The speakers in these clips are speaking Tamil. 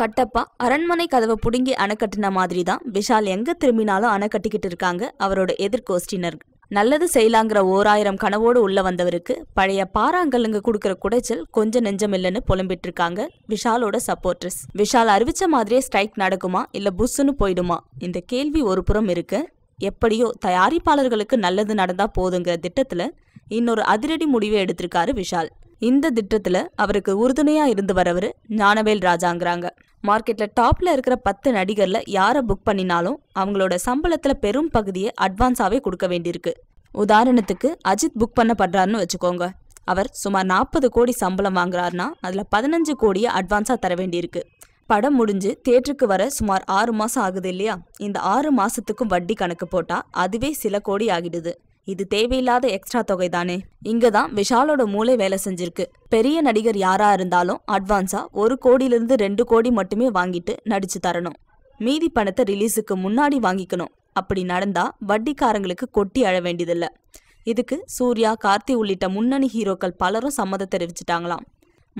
கட்டப்பா அரண்மனை கதவை புடுங்கி அணைக்கட்டின மாதிரி தான் விஷால் எங்க திரும்பினாலும் அணை கட்டிக்கிட்டு இருக்காங்க அவரோட எதிர்கோஸ்டினர் நல்லது செய்யலாங்கிற ஓராயிரம் கனவோடு உள்ள வந்தவருக்கு பழைய பாறாங்கல்லுங்க கொடுக்கற குடைச்சல் கொஞ்சம் நெஞ்சம் இல்லைன்னு புலம்பிட்டு இருக்காங்க விஷாலோட சப்போர்ட்டர்ஸ். விஷால் அறிவிச்ச மாதிரியே ஸ்ட்ரைக் நடக்குமா இல்ல புஷ்ஷுன்னு போயிடுமா? இந்த கேள்வி ஒரு புறம் இருக்கு. எப்படியோ தயாரிப்பாளர்களுக்கு நல்லது நடந்தா போதுங்கிற திட்டத்துல இன்னொரு அதிரடி முடிவை எடுத்திருக்காரு விஷால். இந்த திட்டத்தில் அவருக்கு உறுதுணையாக இருந்து வரவர் ஞானவேல் ராஜாங்கிறாங்க. மார்க்கெட்டில் டாப்பில் இருக்கிற பத்து நடிகரில் யாரை புக் பண்ணினாலும் அவங்களோட சம்பளத்தில் பெரும் பகுதியை அட்வான்ஸாகவே கொடுக்க வேண்டியிருக்கு. உதாரணத்துக்கு அஜித் புக் பண்ணப்படுறாருன்னு வச்சுக்கோங்க. அவர் சுமார் நாற்பது கோடி சம்பளம் வாங்குறாருன்னா அதில் பதினஞ்சு கோடியை அட்வான்ஸாக தர வேண்டியிருக்கு. படம் முடிஞ்சு தேட்டருக்கு வர சுமார் ஆறு மாதம் ஆகுது இல்லையா? இந்த ஆறு மாதத்துக்கும் வட்டி கணக்கு போட்டால் அதுவே சில கோடி ஆகிடுது. இது தேவையில்லாத எக்ஸ்ட்ரா தொகை தானே இங்க தான் விஷாலோட மூளை வேலை செஞ்சிருக்கு. பெரிய நடிகர் யாரா இருந்தாலும் அட்வான்ஸா ஒரு கோடியிலிருந்து ரெண்டு கோடி மட்டுமே வாங்கிட்டு நடிச்சு தரணும். மீதி பணத்தை ரிலீஸுக்கு முன்னாடி வாங்கிக்கணும். அப்படி நடந்தா வட்டிக்காரங்களுக்கு கொட்டி அழ வேண்டியதில்லை. இதுக்கு சூர்யா கார்த்தி உள்ளிட்ட முன்னணி ஹீரோக்கள் பலரும் சம்மதம் தெரிவிச்சிட்டாங்களாம்.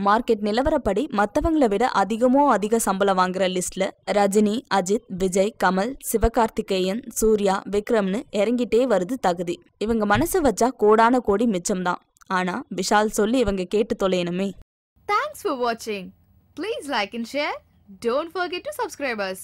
மார்க்கெட் நிலவரப்படி மற்றவங்களை விட அதிகமோ அதிக சம்பளம் வாங்குற லிஸ்ட்ல ரஜினி அஜித் விஜய் கமல் சிவகார்த்திகேயன் சூர்யா விக்ரம்னு இறங்கிட்டே வருது தகுதி. இவங்க மனசு வச்சா கோடான கோடி மிச்சம்தான் ஆனா விஷால் சொல்லி இவங்க கேட்டு தொலையணுமே. தேங்க்ஸ் ஃபார் வாட்சிங் please like and share don't forget to subscribe us.